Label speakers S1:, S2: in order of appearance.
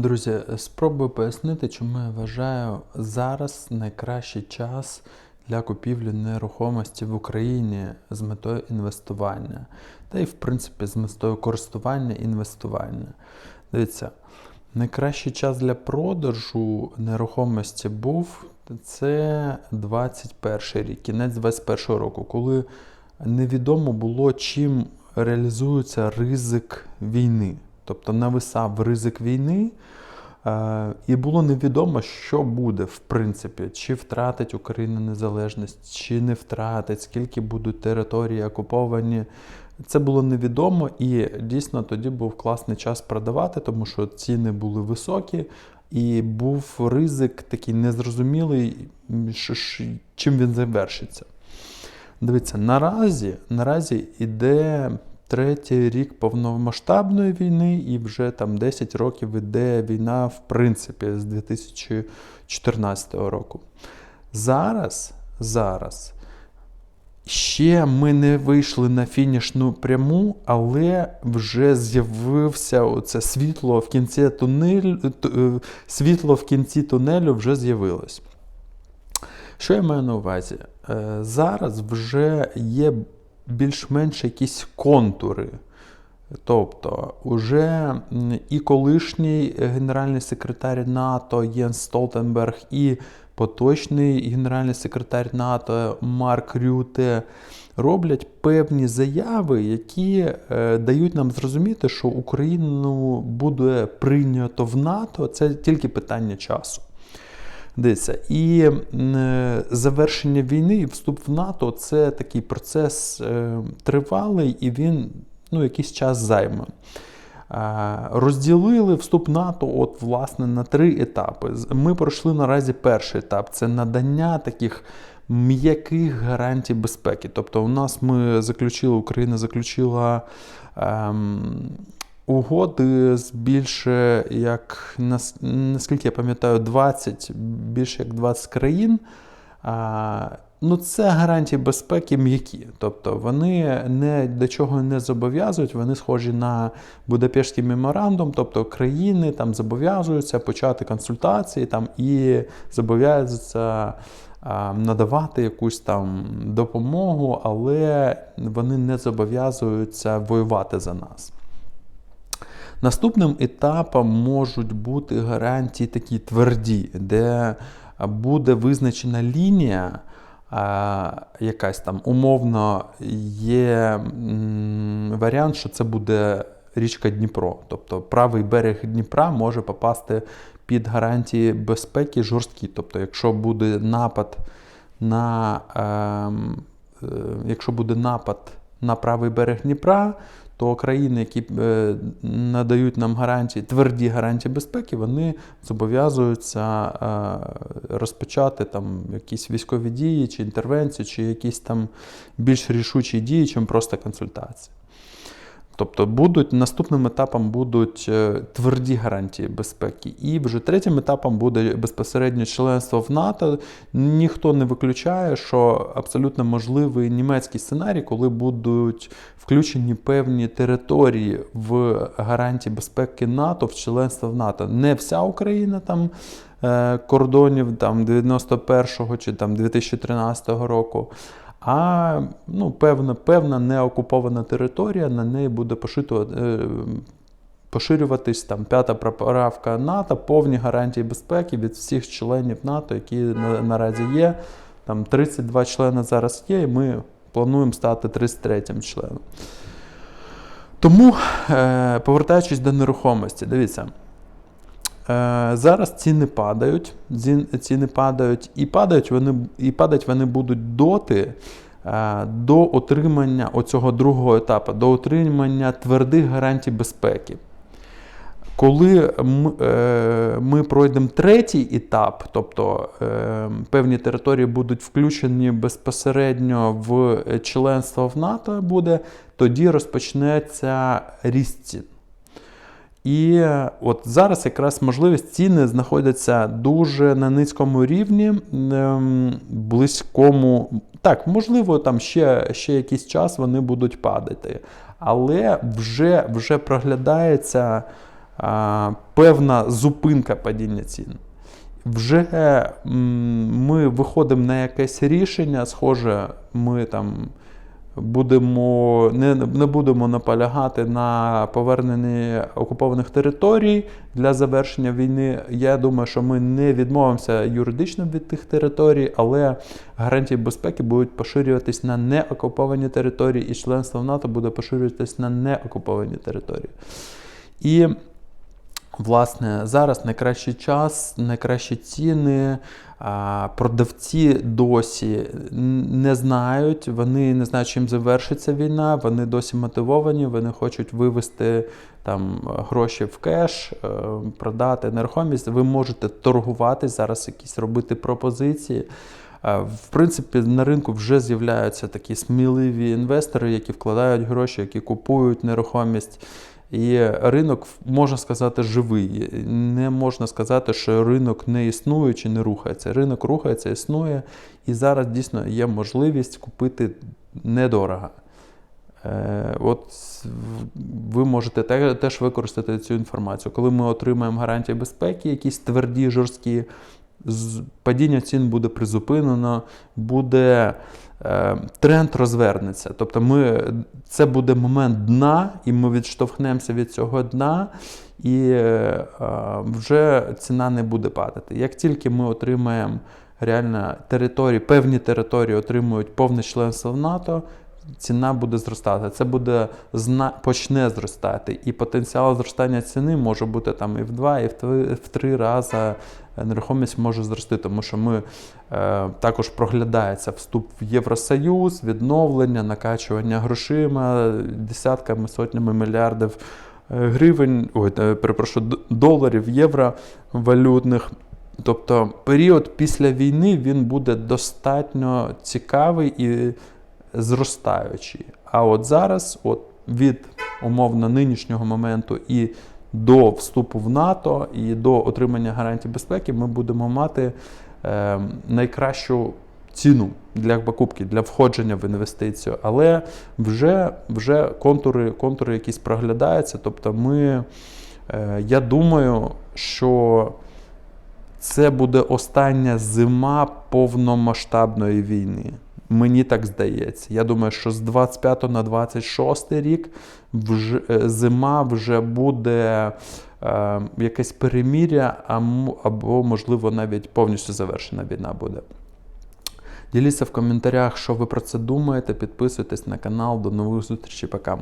S1: Друзі, спробую пояснити, чому я вважаю зараз найкращий час для купівлі нерухомості в Україні з метою інвестування, та й, в принципі, з метою користування інвестування. Дивіться, найкращий час для продажу нерухомості був це 21 рік, кінець 21 року, коли невідомо було, чим реалізується ризик війни. Тобто нависав ризик війни, е, і було невідомо, що буде, в принципі, чи втратить Україна незалежність, чи не втратить, скільки будуть території окуповані. Це було невідомо, і дійсно тоді був класний час продавати, тому що ціни були високі, і був ризик такий незрозумілий, що- чим він завершиться. Дивіться, наразі, наразі іде третій рік повномасштабної війни, і вже там 10 років іде війна, в принципі, з 2014 року. Зараз, зараз ще ми не вийшли на фінішну пряму, але вже з'явився оце світло в кінці тунелю, е, світло в кінці тунелю вже з'явилось. Що я маю на увазі? Е, Зараз вже є більш-менш якісь контури. Тобто, уже і колишній генеральний секретар НАТО Єнс Столтенберг, і поточний генеральний секретар НАТО Марк Рюте роблять певні заяви, які е, дають нам зрозуміти, що Україну буде прийнято в НАТО. Це тільки питання часу. Дивіться, і е, завершення війни і вступ в НАТО це такий процес е, тривалий і він ну, якийсь час займе. Розділили вступ НАТО от, власне, на три етапи. Ми пройшли наразі перший етап це надання таких м'яких гарантій безпеки. Тобто, у нас ми заключили, Україна заключила. Ем, Угоди з більше як наскільки я пам'ятаю, 20, більше як 20 країн. Ну, це гарантії безпеки м'які. Тобто вони не до чого не зобов'язують, вони схожі на Будапештський меморандум, тобто країни там зобов'язуються почати консультації там, і зобов'язуються надавати якусь там допомогу, але вони не зобов'язуються воювати за нас. Наступним етапом можуть бути гарантії такі тверді, де буде визначена лінія, якась там умовно є варіант, що це буде річка Дніпро. Тобто правий берег Дніпра може попасти під гарантії безпеки жорсткі. Тобто, якщо буде напад на, ем, е, якщо буде напад на правий берег Дніпра, то країни, які е, надають нам гарантії, тверді гарантії безпеки, вони зобов'язуються е, розпочати там якісь військові дії чи інтервенції, чи якісь там більш рішучі дії, чим просто консультації. Тобто будуть наступним етапом будуть е, тверді гарантії безпеки. І вже третім етапом буде безпосередньо членство в НАТО. Ніхто не виключає, що абсолютно можливий німецький сценарій, коли будуть включені певні території в гарантії безпеки НАТО, в членство в НАТО. Не вся Україна там е, кордонів там 91-го чи там 2013 року. А ну, певна, певна неокупована територія, на неї буде е, поширюватись там п'ята поправка НАТО, повні гарантії безпеки від всіх членів НАТО, які на, наразі є. Там 32 члени зараз є, і ми плануємо стати 33-м членом. Тому, е, повертаючись до нерухомості, дивіться. Е, Зараз ціни падають, ціни падають, і падають вони, і падають вони будуть доти е, до отримання оцього другого етапу, до отримання твердих гарантій безпеки. Коли е, ми пройдемо третій етап, тобто певні території будуть включені безпосередньо в членство в НАТО, буде, тоді розпочнеться ріст цін. І е, от зараз якраз можливість ціни знаходяться дуже на низькому рівні, ем, близькому. Так, можливо, там ще, ще якийсь час вони будуть падати. Але вже, вже проглядається а, певна зупинка падіння цін. Вже ми виходимо на якесь рішення, схоже, ми там будемо, не, не будемо наполягати на поверненні окупованих територій для завершення війни. Я думаю, що ми не відмовимося юридично від тих територій, але гарантії безпеки будуть поширюватись на неокуповані території, і членство в НАТО буде поширюватись на неокуповані території. І Власне, зараз найкращий час, найкращі ціни. Продавці досі не знають, вони не знають, чим завершиться війна. Вони досі мотивовані, вони хочуть вивести там гроші в кеш, е, продати нерухомість. Ви можете торгувати зараз, якісь робити пропозиції. Е, В принципі, на ринку вже з'являються такі сміливі інвестори, які вкладають гроші, які купують нерухомість. І ринок, можна сказати, живий. Не можна сказати, що ринок не існує чи не рухається. Ринок рухається, існує, і зараз дійсно є можливість купити недорого. Е, От ви можете те- теж використати цю інформацію. Коли ми отримаємо гарантії безпеки, якісь тверді, жорсткі, падіння цін буде призупинено, буде е, тренд розвернеться. Тобто ми, це буде момент дна, і ми відштовхнемося від цього дна, і е, вже ціна не буде падати. Як тільки ми отримаємо реально території, певні території отримують повне членство в НАТО. Ціна буде зростати. Це буде почне зростати. І потенціал зростання ціни може бути там і в два, і в три рази нерухомість може зрости, тому що ми е, також проглядається вступ в Євросоюз, відновлення, накачування грошима, десятками, сотнями мільярдів е, гривень, ой, е, перепрошую, доларів, євро валютних. Тобто період після війни він буде достатньо цікавий і зростаючий. А от зараз, от від умовно нинішнього моменту і до вступу в НАТО, і до отримання гарантій безпеки, ми будемо мати е, найкращу ціну для покупки, для входження в інвестицію. Але вже, вже контури, контури якісь проглядаються. Тобто, ми, е, я думаю, що це буде остання зима повномасштабної війни. Мені так здається. Я думаю, що з 25 на 26 рік вже, зима вже буде е, якесь переміря, або, можливо, навіть повністю завершена війна буде. Діліться в коментарях, що ви про це думаєте. Підписуйтесь на канал. До нових зустрічей. Пока.